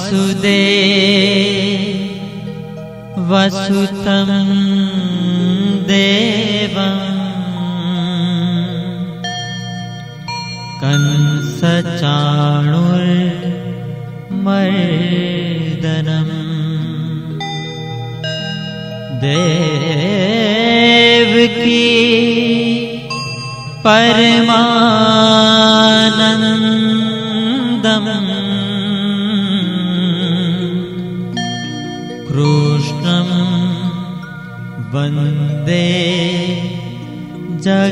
वसुदे वसुतं देवम् कंसचाणुर्मर्दनम् देवकी परमानन्दम्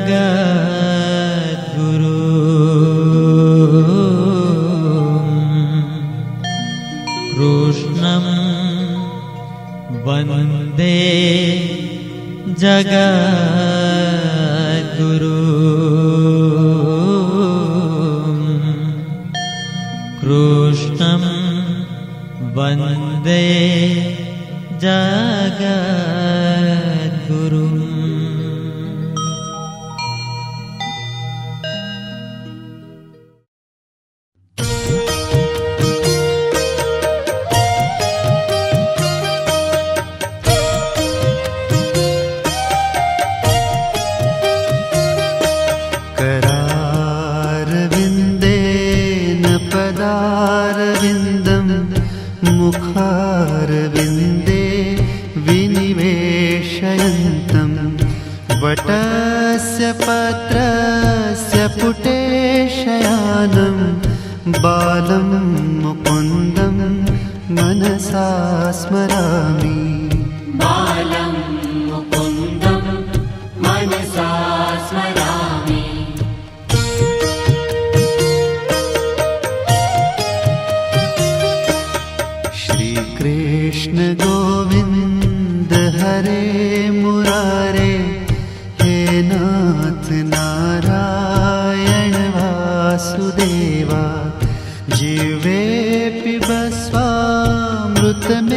जगद्गुरु कृष्णं वन्दे जगद्गुरु कृष्णं वन्दे जगद्गुरुम् मुखारविन्दे विनिवेशयन्तं। वटस्य पत्रस्य पुटे शयानं बालं मुकुन्दं मनसा स्मरामि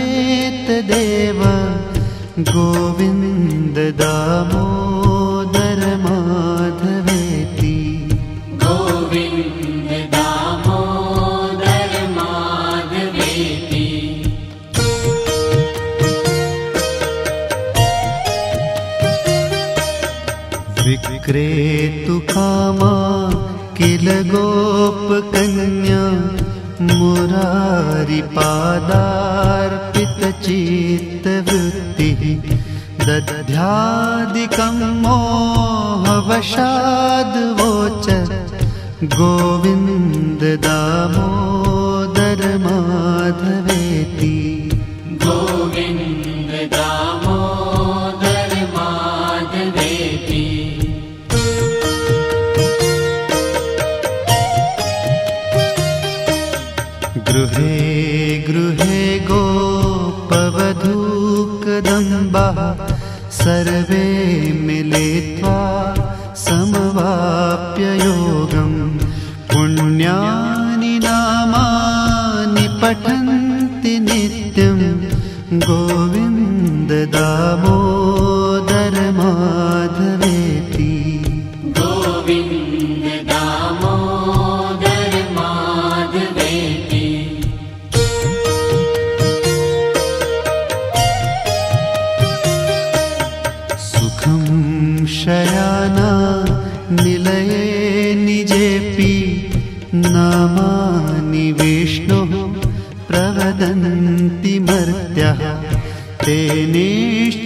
पिबस्वामृतमेतदेव गोविन्द दामोदर माधवेति। गोविन्द दामोदर माधवेति। विक्रेतु कामा किल गोपकन्या मुरारिपादार्पितचित्तवृत्तिः दध्यादिकं मोहवशाद्वोच गोविन्द पठन्ति नित्यं गोविन्द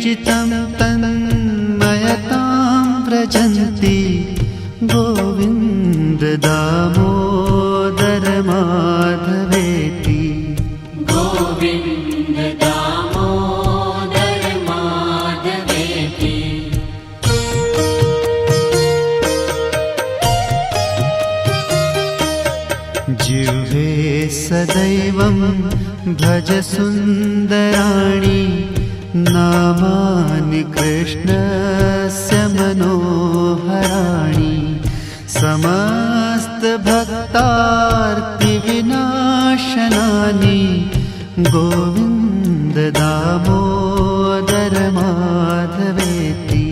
निश्चितं तन्मयतां व्रजन्ति गोविन्द दामोदर माधवेति गोविन्द दामोदर माधवेति जिह्वे सदैवं भज सुन्दराणि नामानि कृष्णस्य मनोहराणि समस्तभक्तार्तिविनाशनानि गोविन्द दामोदर माधवेति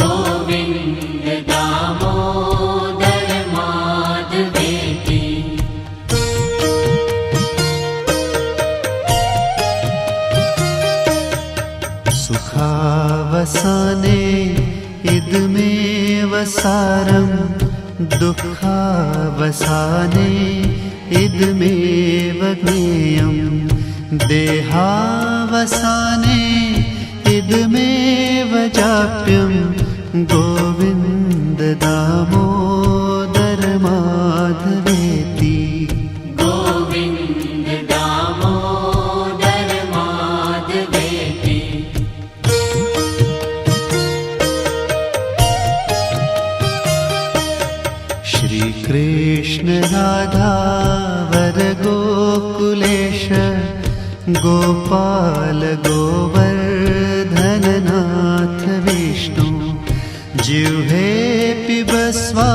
गोविन्द दामोदर माधवेति सारं दुःखावसाने इदमेव ज्ञेयं देहावसाने इदमेव जाप्य राधावर गोकुलेश गोपाल गोवर्धननाथ विष्णु। जिह्वे पिबस्वा